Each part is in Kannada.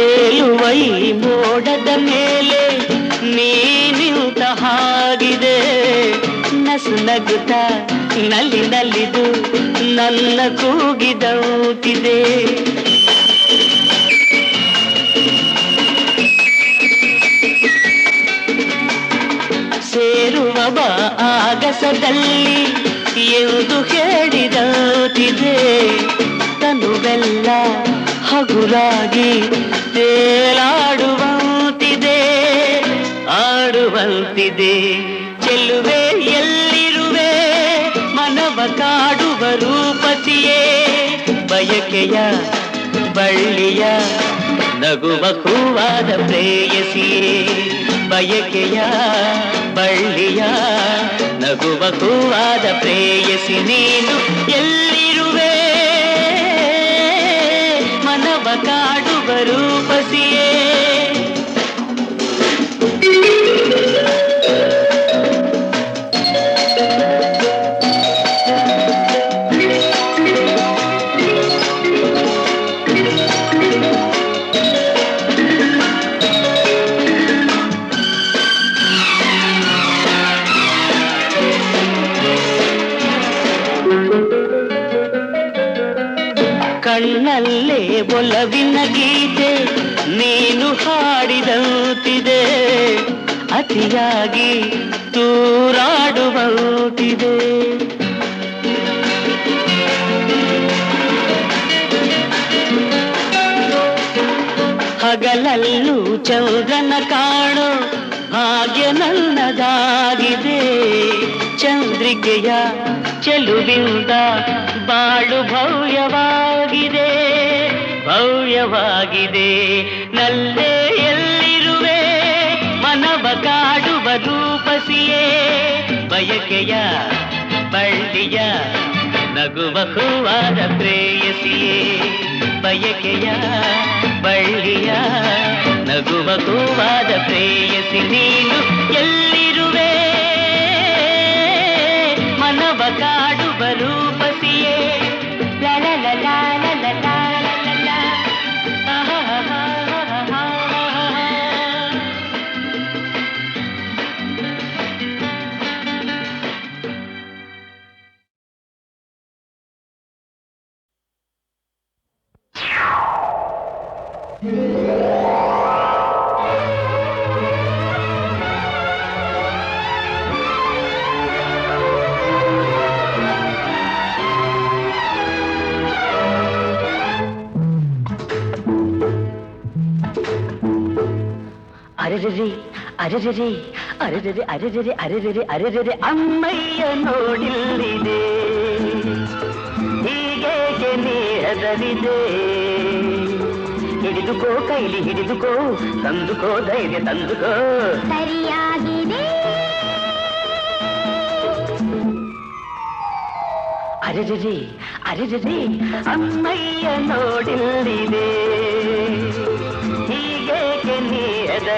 ತೇಲುವ ಮೋಡದ ಮೇಲೆ ನೀನಿಂತ ಹಾಗಿದೆ. ನಸು ನಗುತ್ತ ನಲ್ಲಿ ನಲ್ಲಿದು ನನ್ನ ಕೂಗಿದೌತಿದೆ ಸೇರುವ ಬಾ ಆಗಸದಲ್ಲಿ ಎಂದು ಹೇಳಿದೌತಿದೆ ತನುವೆಲ್ಲ ಹಗುರಾಗಿ ತೇಲಾಡುವಂತಿದೆ, ಆಡುವಂತಿದೆ. ಚೆಲ್ಲುವೆ, ಎಲ್ಲಿರುವೆ? ಮನವ ಕಾಡುವ ರೂಪತಿಯೇ. ಬಯಕೆಯ ಬಳ್ಳಿಯ ನಗುವ ಕೂವಾದ ಪ್ರೇಯಸಿಯೇ. ಬಯಕೆಯ ಬಳ್ಳಿಯ ನಗುವ ಕೂವಾದ ಪ್ರೇಯಸಿ, ನೀನು ಎಲ್ಲಿರುವೆ? डूब बसिए ಗೀತೆ ನೀನು ಹಾಡಿದಂತಿದೆ ಅತಿಯಾಗಿ ತೂರಾಡುವಂತಿದೆ. ಹಗಲಲ್ಲೂ ಚಂದ್ರನ ಕಾಣೋ ಹಾಗೆ ನನ್ನದಾಗಿದೆ. ಚಂದ್ರಿಕೆಯ ಚೆಲುವಿಂದ ಬಾಳು ಭವ್ಯವಾಗಿದೆ. ಭವ್ಯವಾಗಿದೆ. ನಲ್ಲೇ ಎಲ್ಲಿರುವೆ ಮನವ ಕಾಡುವ ರೂಪಸಿಯೇ. ಬಯಕೆಯ ಬಳ್ಳಿಯ ನಗುವ ಹೂವಾದ ಪ್ರೇಯಸಿಯೇ ಬಯಕೆಯ ಬಳ್ಳಿಯ ನಗುವ ಹೂವಾದ ಪ್ರೇಯಸಿ ನೀನು ಎಲ್ಲಿರುವೆ அரரரே அரரரே அரரரே அரரரே அரரரே அரரரே அம்மைய ನೋಡಿಲ್ಲಿದೆ ಹೀಗೇಗೆ ನೀಡದಲಿದೆ ಹಿಡಿದುಕೋ ಕೈಲಿ ಹಿಡಿದುಕೋ ತಂದುಕೋ ಧೈರ್ಯ ತಂದುಕೋ ಸರಿಯಾಗಿದೆ அரரே அரரே அம்மைய நோடில்லிதே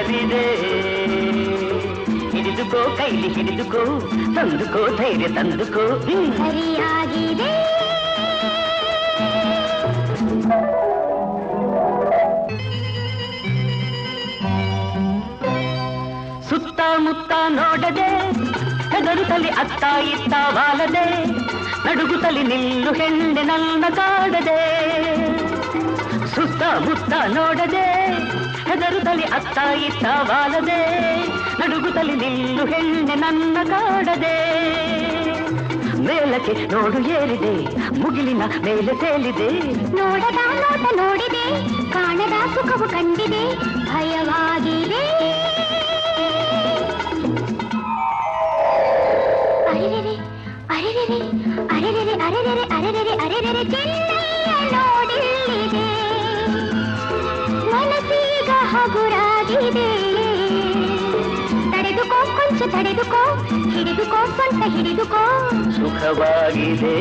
ಎದರಿದೆ ಹಿಡಿದುಕೋ ಕೈಲಿ ಹಿಡಿದುಕೋ ತಂದುಕೋ ಧೈರ್ಯ ತಂದುಕೋ. ಸರಿಯಾಗಿದೆ. ಸುತ್ತಮುತ್ತ ನೋಡದೆ ಹೆದರುತ್ತಲಿ ಅತ್ತ ಇತ್ತ ವಾಲದೆ ನಡುಗುತ್ತಲಿ ನಿಲ್ಲು ಹೆಣ್ಣೆ ನನ್ನ ಕಾಡದೆ. ಸುತ್ತಮುತ್ತ ನೋಡದೆ ಹೆದರುತ್ತಲಿ ಅತ್ತ ಇತ್ತ ವಾಲದೆ ನಡುಗುತ್ತಲಿ ನಿಲ್ಲು ಹೆಣ್ಣೆ ನನ್ನ ಕಾಡದೆ ಮೇಲಕ್ಕೆ ನೋಡು ಏರಿದೆ ಮುಗಿಲಿನ ಮೇಲೆ ತೇಲಿದೆ ನೋಡದ ನೋಟ ನೋಡಿದೆ ಕಾಣದ ಸುಖವು ಕಂಡಿದೆ ಭಯವಾಗಿದೆ ಅರೆರೆರೆ ಅರೆರೆರೆ ಅರೆರೆರೆ ಅರೆರೆರೆ ಅರೆರೆರೆ ಅರೆರೆರೆ ಚೆನ್ನಯ್ಯ ತಡೆದುಕೋ ಕೊಂಚ ತಡೆದುಕೋ ಹಿಡಿದುಕೋ ಸೊಂಟ ಹಿಡಿದುಕೋ ಸುಖವಾಗಿದೆ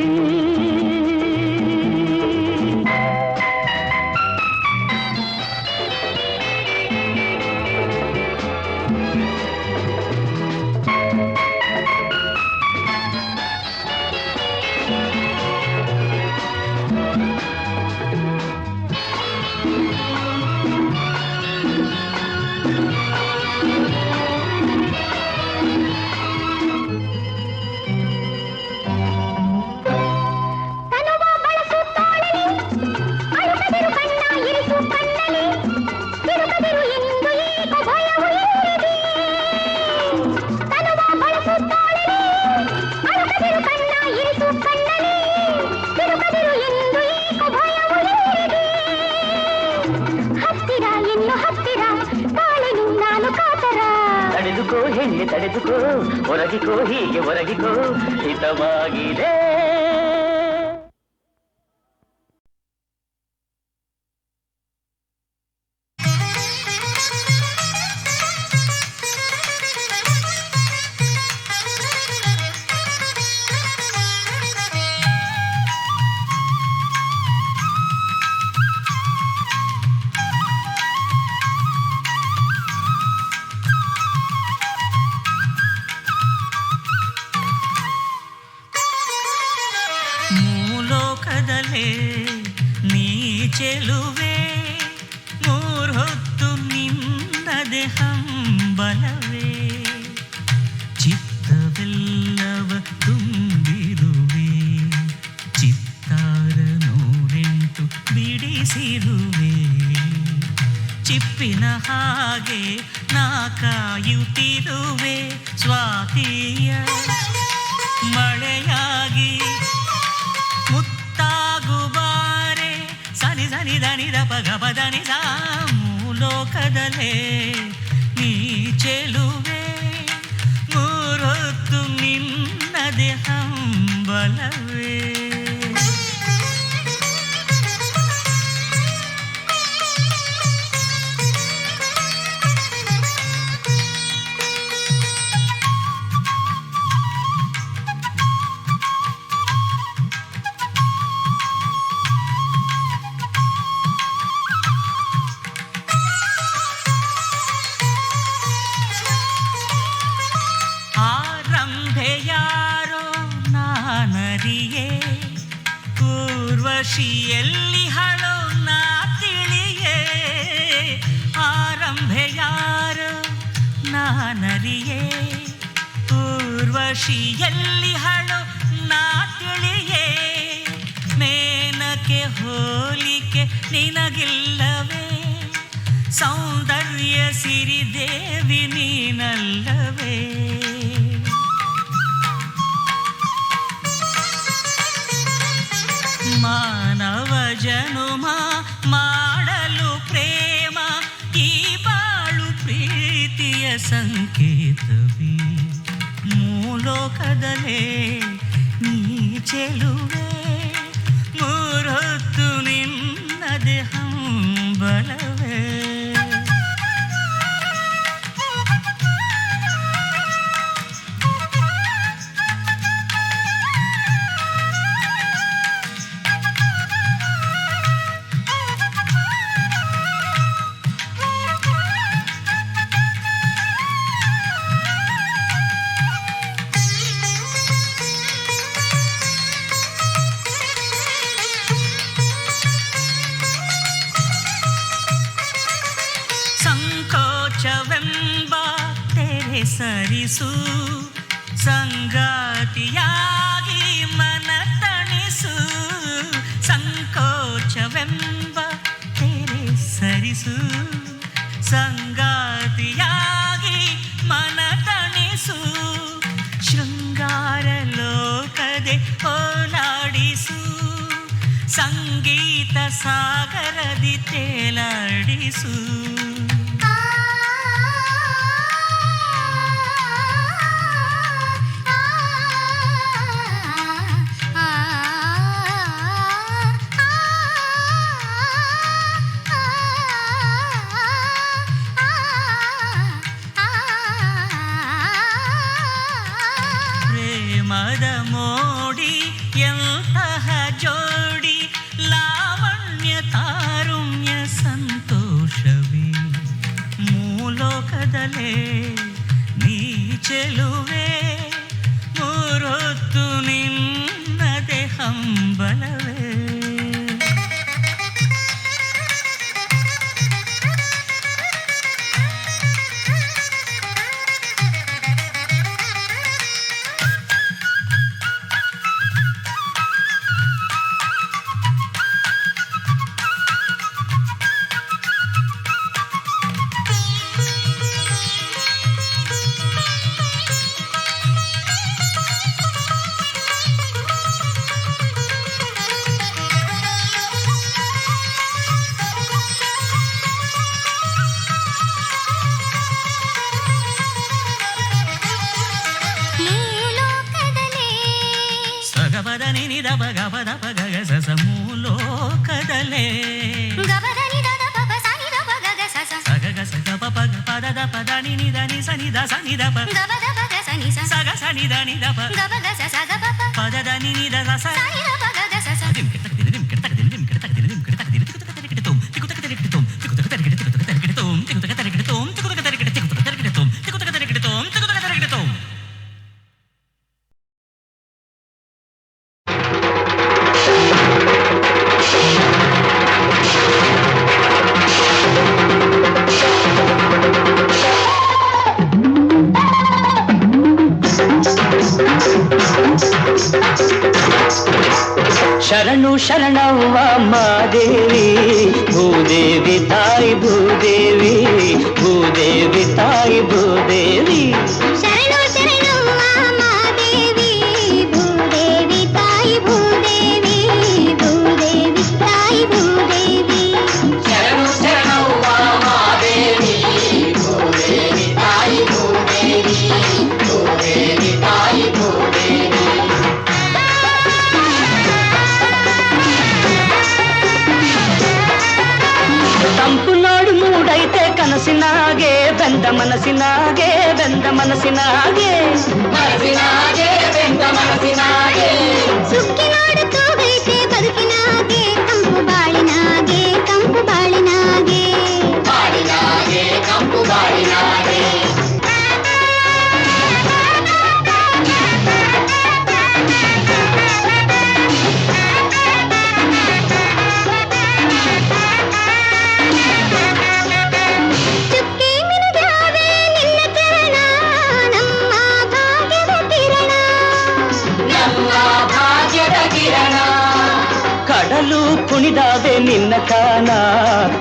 ಹೆಣ್ಣೆ ಒರಗಿಕೋ ಹೀಗೆ ಹೊರಗಿಕೋ ಹಿತವಾಗಿದೆ. ಹಂಬಲವೇ ಚಿತ್ತವೆಲ್ಲವ ತುಂಬಿರುವೆ, ಚಿತ್ತಾರ ನೂರೆಂಟು ಬಿಡಿಸಿರುವೆ. ಚಿಪ್ಪಿನ ಹಾಗೆ ನಾ ಕಾಯುತ್ತಿರುವೆ, ಸ್ವಾತಿಯ ಮಳೆಯಾಗಿ ಮುತ್ತಾಗುಬಾರೆ ಸನಿ ಸನಿ ದನಿ ದಪ ಗಪ ದನಿ ಸಾ மலவே ಊರ್ವಶಿಯಲ್ಲಿ ಹಳು ನಾ ತಿಳಿಯೇ. ಮೇನಕ್ಕೆ ಹೋಲಿಕೆ ನಿನಗಿಲ್ಲವೇ. ಸೌಂದರ್ಯ ಸಿರಿದೇವಿ ನೀನಲ್ಲವೇ. ಮಾನವ ಜನುಮ ಮಾಡಲು ಪ್ರೇಮ, ಈ ಬಾಳು ಪ್ರೀತಿಯ ಸಂಕೇತವೇ. హృదయములో కదలే నీ చెలువే. మూరొత్తు నిన్న దేహం బలవే. ಲೋಕದೆ ಓಲಾಡಿಸು ಸಂಗೀತ ಸಾಗರದಿ ತೇಲಾಡಿಸು. ಮೂಲೋಕದಲ್ಲೇ ನೀ గబద నిని దబ గబద పగగ ససమూలో కదలే గబద ని దద పగ సని దబ గగ సస సగగ సగ పగ పద ద పద ని ని దని సని ద సని దప గబద పగ సని స సగ సని దని దప గబద స సగ పప పద ద ని ని స. సని దప గగ సస శరణు శరణవ్వ మాదేవి భూదేవి తాయి భూదేవి భూదేవి తాయి భూదేవి. ಮನಸ್ಸಿನಾಗೆ ಬೆಂದ ಮನಸ್ಸಿನಾಗೆ ಮನಸ್ಸಿನಾಗೆ ಬೆಂದ ಮನಸ್ಸಿನಾಗೆ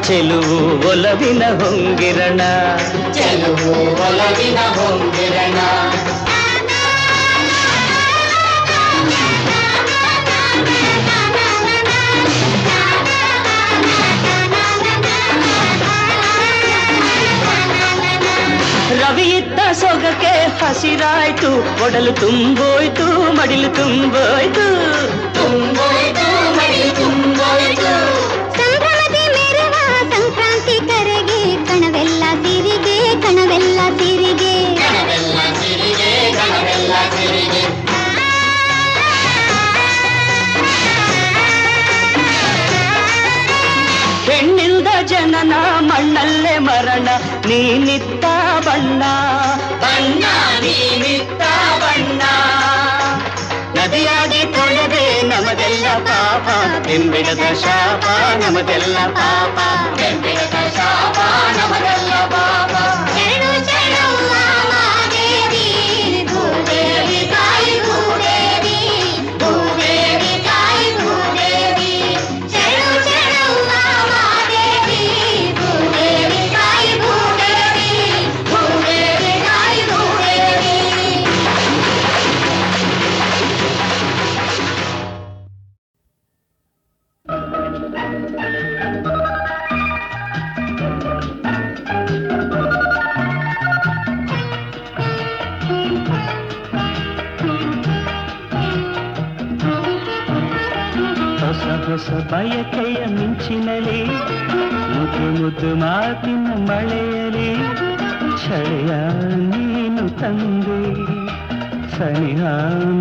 ಚೆಲುವು ಒಲವಿನ ಹೊಂಗಿರಣ ಚೆಲುವು ಒಲವಿನ ಹೊಂಗಿರಣ ರವಿ ಇದ್ದ ಸೊಗಕ್ಕೆ ಹಸಿರಾಯ್ತು ಒಡಲು ತುಂಬೋಯ್ತು ಮಡಿಲು ತುಂಬೋಯ್ತು ತುಂಬೋಯ್ತು ಮಡಿಲು ತುಂಬೋಯ್ತು ಹೆಣ್ಣಿಲ್ದ ಜನನ, ಮಣ್ಣಲ್ಲೇ ಮರಣ ನೀನಿತ್ತ ಬಣ್ಣ. ಬಣ್ಣ ನೀನಿತ್ತ ಬಣ್ಣ. ನದಿಯಾಗಿ ತೊಳೆದೆ ನಮದೆಲ್ಲ ಪಾಪ. ಎಂಬಿಡದ ಶಾಪ ಪಾಪ. ಶಾಪ ನಮದೆಲ್ಲ ಹೊಸ ಬಯಕೆಯ ಮಿಂಚಿನಲಿ, ಮುದ್ದು ಮುದ್ದು ಮಾತಿನ ಮಳೆಯಲಿ, ಛಳೆಯ ನೀನು ತಂದೆ, ಸನಿಹ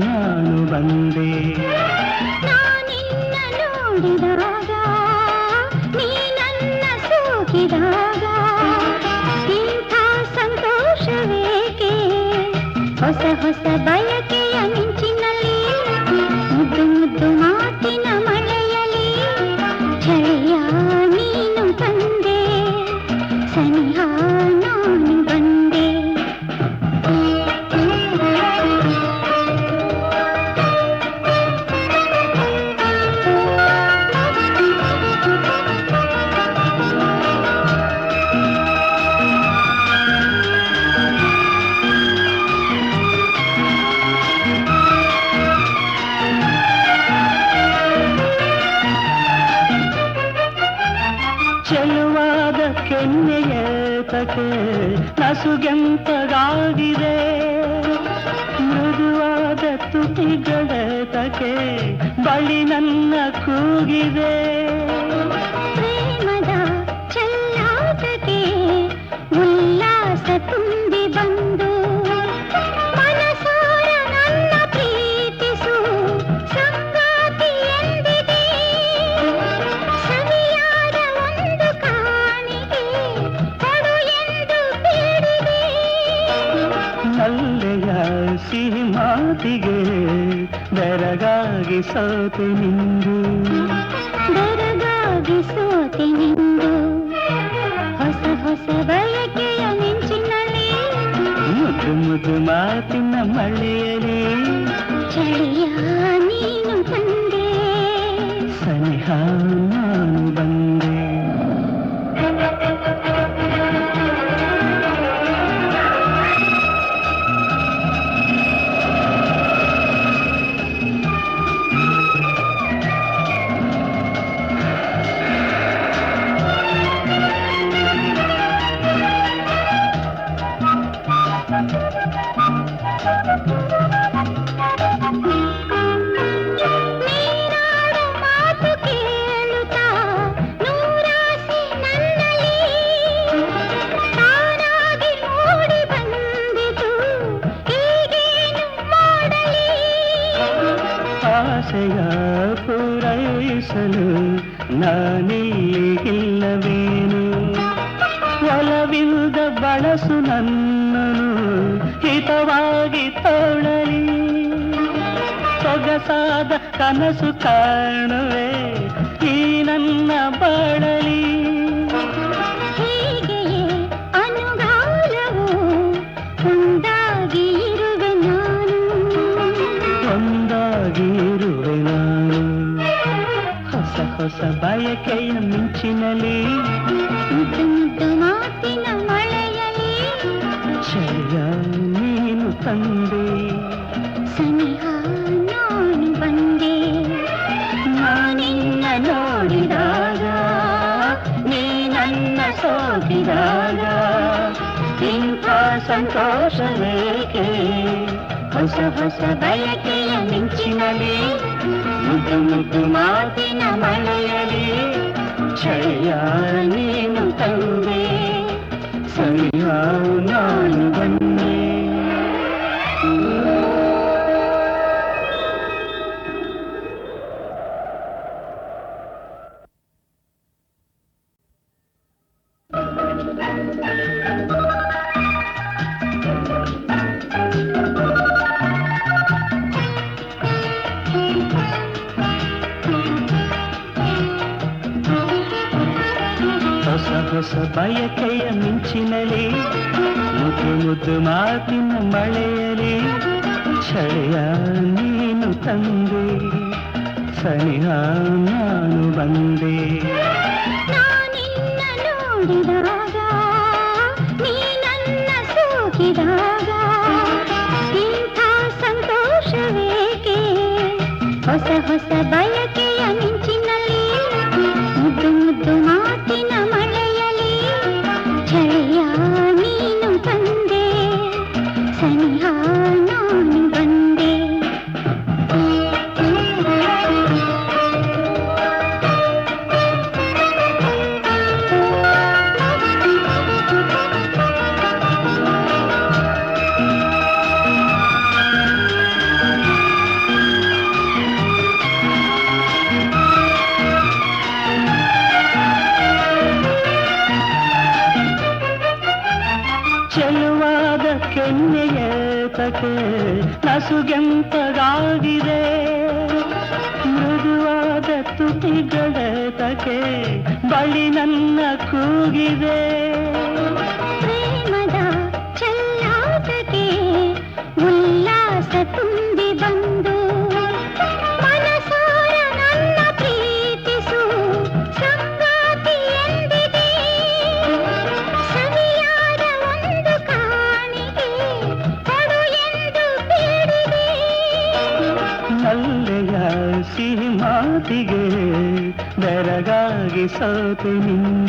ನಾನು ಬಂದೆ. ನೋಡಿದಾಗ, ನೀ ನನ್ನ ಹೊಸ ಹೊಸ ಬಯಕೆಯ ಮಾತಿಗೆ ಬೆರಗಾಗಿ ಸೋತೆ ನಿಂದು ಬೆರಗಾಗಿ ಸೋತೆ ನಿಂದು ಹೊಸ ಹೊಸ ಬಯಕೆಯ ಮಿಂಚಿನಲ್ಲಿ ಮುದ್ದು ಮುದ್ದು ಮಾತಿನ ಮಳೆಯಲಿ ಕನಸು ಕಾಣುವೆ ಈ ನನ್ನ ಬಾಳಲಿ. ಹೀಗೆಯೇ ಅನುಗಾಲವು ಒಂದಾಗಿ ಇರುವೆ ನಾನು. ಒಂದಾಗಿ ಇರುವೆ ನಾನು. ಹೊಸ ಹೊಸ ಬಯಕೆಯ ಮಿಂಚಿನಲ್ಲಿ. ಮುದ್ದು ಮುದ್ದು ಮಾತಿನ ಮಳೆಯಲ್ಲಿ. ಚಳಿಯ ನೀನು ತಂದೆ. ಇಂಥ ಸಂತೋಷವೇಕೆ ಹೊಸ ಹೊಸ ಬಯಕೆಯ ಮಿಂಚಿನಲಿ ಮುದ್ದು ಮುದ್ದು ಮಾತಿನ ಮಳೆಯಲಿ ಚಳಿಯ ನೀನು ನೋಡಿದಾಗ ನೀ ನನ್ನ ಸೋಕಿದಾಗ ಇಂಥ ಸಂತೋಷವೇಕೆ? ಹೊಸ ಹೊಸ ಬಯಕೆಯ ಚೆಲುವಾದ ಕೆನ್ನೆಯ ತಕೆ ನಸುಗೆಂಪಗಾಗಿದೆ ಮೃದುವಾದ ತುಟಿಗಳ ತಕೆ ಬಳಿ ನನ್ನ ಕೂಗಿದೆ. ಪ್ರೇಮದ ಚೆಲ್ಲಾಟಕ್ಕೆ ಉಲ್ಲಾಸ ತು साथ मिल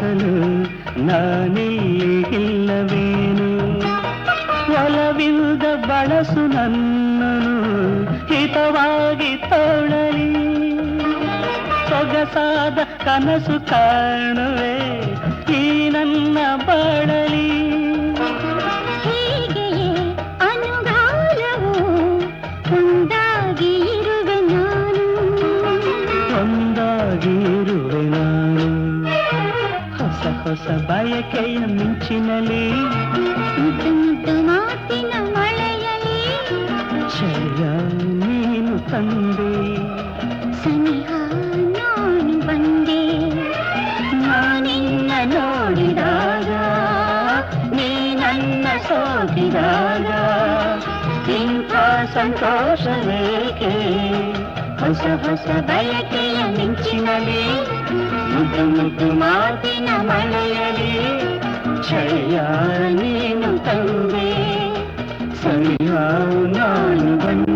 ಪೂರೈಸಲು ನಾನೀಗಿಲ್ಲವೇನು ಒಲವಿಲ್ಲದ ಬಳಸು ನನ್ನನು ಹಿತವಾಗಿ ತೋಳಲಿ. ಸೊಗಸಾದ ಕನಸು ಕಾಣುವೆ ಈ ನನ್ನ ಹೊಸ ಹೊಸ ಬಯಕೆಯ ಮಿಂಚಿನಲಿ ಮುದ್ದು ಮುದ್ದು ಮಾತಿನ ಮಳೆಯಲಿ ಚಳಿಯ ನೀನು ತಂದೆ ಸನಿಹ ನಾನು ಬಂದೆ ನಾನಿನ್ನ ನೋಡಿದಾಗ ನೀ ನನ್ನ ಸೋಕಿದಾಗ ಇಂಥ ಸಂತೋಷವೇಕೆ ಹೊಸ ಹೊಸ ಬಯಕೆಯ ಮಿಂಚಿನಲಿ ಮುದ್ದು ಮುದ್ದು ಮಾತಿನ ಮಳೆಯಲಿ ಚಳಿಯ ನೀನು ತಂದೆ. ಸರಿಯಾವು ನಾನು ಬಂದೆ.